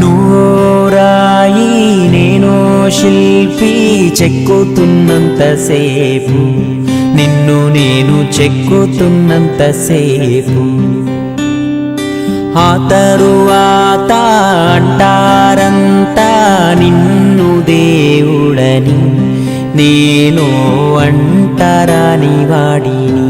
నూరాయి నేను శిల్పి చెక్కుతున్నంతసేపు నిన్ను నేను చెక్కుతున్నంతసేపు ఆ తరువాత అంటారంతా నిన్ను దేవుడని నేను అంటారాని వాడిని.